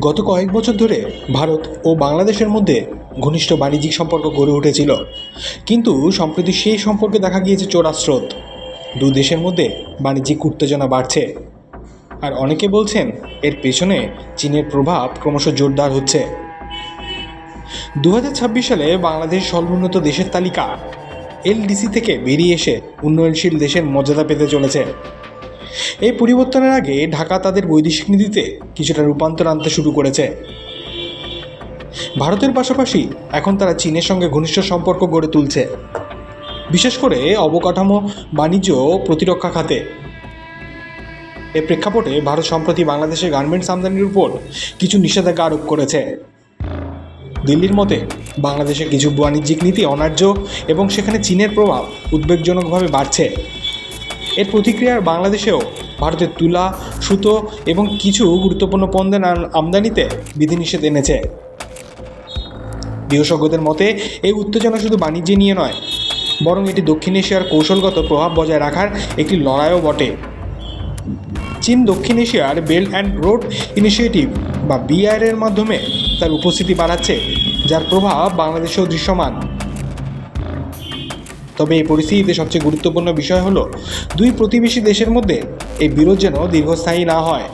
গত কয়েক বছর ধরে ভারত ও বাংলাদেশের মধ্যে ঘনিষ্ঠ বাণিজ্যিক সম্পর্ক গড়ে উঠেছিল। কিন্তু সম্প্রতি সেই সম্পর্কে দেখা গিয়েছে চোরা স্রোত। দু দেশের মধ্যে বাণিজ্যিক উত্তেজনা বাড়ছে। আর অনেকে বলছেন এর পেছনে চীনের প্রভাব ক্রমশ জোরদার হচ্ছে। দু হাজার ছাব্বিশ সালে বাংলাদেশ সর্বোন্নত দেশের তালিকা। এলডিসি থেকে বেরিয়ে এসে উন্নয়নশীল দেশের মর্যাদা পেতে চলেছে। এই পরিবর্তনের আগে ঢাকা তাদের বৈদেশিক নীতিতে কিছুটা রূপান্তর আনতে শুরু করেছে। ভারতের পাশাপাশি এখন তারা চীনের সঙ্গে ঘনিষ্ঠ সম্পর্ক গড়ে তুলছে। বিশেষ করে অবকাঠামো, বাণিজ্য প্রতিরক্ষা খাতে। এ প্রেক্ষাপটে ভারত সম্প্রতি বাংলাদেশের গার্মেন্টস আমদানির উপর কিছু নিষেধাজ্ঞা আরোপ করেছে। দিল্লির মতে বাংলাদেশের কিছু বাণিজ্যিক নীতি অনার্য এবং সেখানে চীনের প্রভাব উদ্বেগজনকভাবে বাড়ছে। এর প্রতিক্রিয়ার বাংলাদেশেও ভারতের তুলা, সুতো এবং কিছু গুরুত্বপূর্ণ পণ্যের আমদানিতে বিধিনিষেধ এনেছে। বিশেষজ্ঞদের মতে, এই উত্তেজনা শুধু বাণিজ্যে নিয়ে নয়, বরং এটি দক্ষিণ এশিয়ার কৌশলগত প্রভাব বজায় রাখার একটি লড়াইও বটে। চীন দক্ষিণ এশিয়ার বেল্ট অ্যান্ড রোড ইনিশিয়েটিভ বা বিআর এর মাধ্যমে তার উপস্থিতি বাড়াচ্ছে, যার প্রভাব বাংলাদেশেও দৃশ্যমান। তবে এই পরিস্থিতিতে সবচেয়ে গুরুত্বপূর্ণ বিষয় হলো, দুই প্রতিবেশী দেশের মধ্যে এই বিরোধ যেন দীর্ঘস্থায়ী না হয়।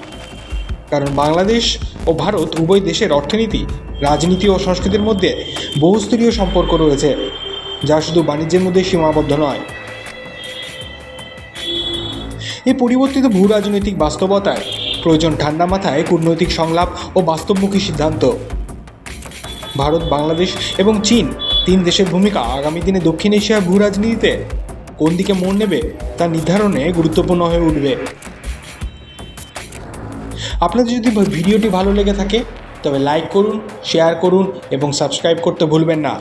কারণ বাংলাদেশ ও ভারত উভয় দেশের অর্থনীতি, রাজনীতি ও সংস্কৃতির মধ্যে বহুস্তরীয় সম্পর্ক রয়েছে, যা শুধু বাণিজ্যের মধ্যে সীমাবদ্ধ নয়। এই পরিবর্তিত ভূ রাজনৈতিক বাস্তবতায় প্রয়োজন ঠান্ডা মাথায় কূটনৈতিক সংলাপ ও বাস্তবমুখী সিদ্ধান্ত। ভারত, বাংলাদেশ এবং চীন তিন দেশের ভূমিকা আগামী দিনে দক্ষিণ এশিয়ার ভূ রাজনীতিতে কোন দিকে মোড় নেবে তা নির্ধারণে গুরুত্বপূর্ণ হয়ে উঠবে। আপনাদের যদি ভিডিওটি ভালো লেগে থাকে, তবে লাইক করুন শেয়ার করুন এবং সাবস্ক্রাইব করতে ভুলবেন না।